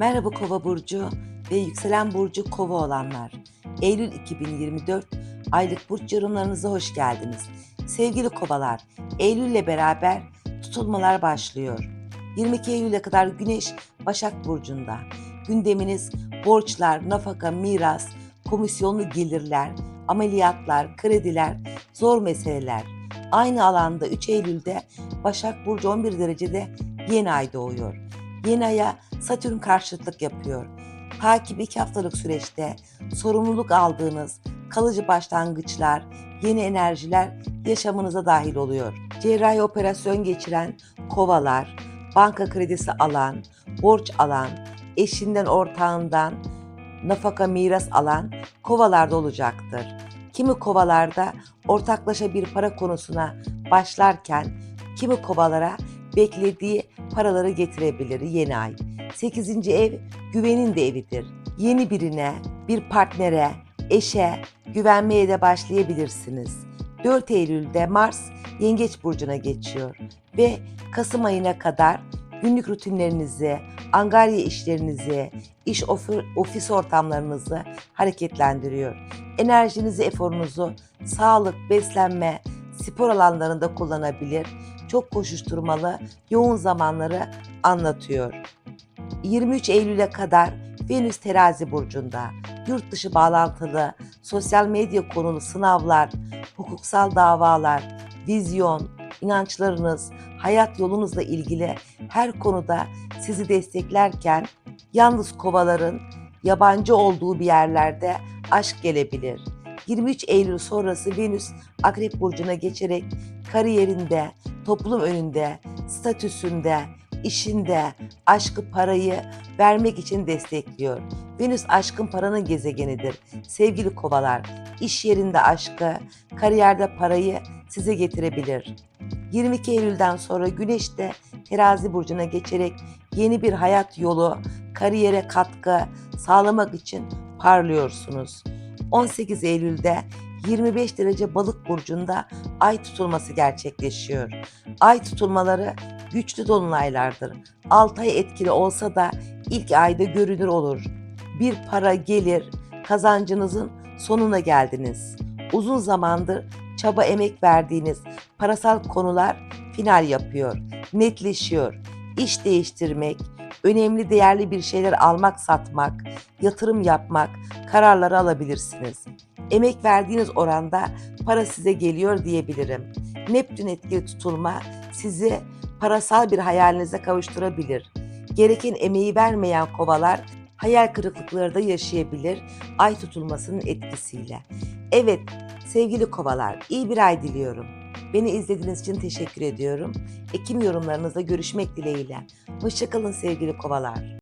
Merhaba Kova burcu ve yükselen burcu Kova olanlar. Eylül 2024 aylık burç yorumlarınıza hoş geldiniz. Sevgili Kovalar, Eylül ile beraber tutulmalar başlıyor. 22 Eylül'e kadar Güneş Başak burcunda. Gündeminiz borçlar, nafaka, miras, komisyonlu gelirler, ameliyatlar, krediler, zor meseleler. Aynı alanda 3 Eylül'de Başak Burcu 11 derecede yeni ay doğuyor. Yeni aya Satürn karşıtlık yapıyor. Takip 2 haftalık süreçte sorumluluk aldığınız kalıcı başlangıçlar, yeni enerjiler yaşamınıza dahil oluyor. Cerrahi operasyon geçiren kovalar, banka kredisi alan, borç alan, eşinden ortağından nafaka miras alan kovalarda olacaktır. Kimi kovalarda ortaklaşa bir para konusuna başlarken kimi kovalara beklediği paraları getirebilir yeni ay. 8. ev güvenin de evidir. Yeni birine, bir partnere, eşe güvenmeye de başlayabilirsiniz. 4 Eylül'de Mars Yengeç burcuna geçiyor ve Kasım ayına kadar günlük rutinlerinizi, angarya işlerinizi, iş ofi- ofis ortamlarınızı hareketlendiriyor. Enerjinizi, eforunuzu sağlık, beslenme, spor alanlarında kullanabilir, çok koşuşturmalı, yoğun zamanları anlatıyor. 23 Eylül'e kadar Venüs terazi burcunda, yurt dışı bağlantılı, sosyal medya konulu sınavlar, hukuksal davalar, vizyon, inançlarınız, hayat yolunuzla ilgili her konuda sizi desteklerken yalnız kovaların yabancı olduğu bir yerlerde aşk gelebilir. 23 Eylül sonrası Venüs Akrep burcuna geçerek kariyerinde, toplum önünde, statüsünde, işinde aşkı parayı vermek için destekliyor. Venüs aşkın paranın gezegenidir. Sevgili kovalar, iş yerinde aşkı, kariyerde parayı size getirebilir. 22 Eylül'den sonra Güneş de Terazi burcuna geçerek yeni bir hayat yolu, kariyere katkı sağlamak için parlıyorsunuz. 18 Eylül'de 25 derece balık burcunda ay tutulması gerçekleşiyor. Ay tutulmaları güçlü dolunaylardır. 6 ay etkili olsa da ilk ayda görünür olur. Bir para gelir, kazancınızın sonuna geldiniz. Uzun zamandır çaba emek verdiğiniz parasal konular final yapıyor, netleşiyor. İş değiştirmek, önemli değerli bir şeyler almak satmak, yatırım yapmak, kararları alabilirsiniz. Emek verdiğiniz oranda para size geliyor diyebilirim. Neptün etkili tutulma sizi parasal bir hayalinize kavuşturabilir. Gereken emeği vermeyen kovalar hayal kırıklıkları da yaşayabilir ay tutulmasının etkisiyle. Evet sevgili kovalar iyi bir ay diliyorum. Beni izlediğiniz için teşekkür ediyorum. Ekim yorumlarınızda görüşmek dileğiyle. Hoşçakalın sevgili kovalar.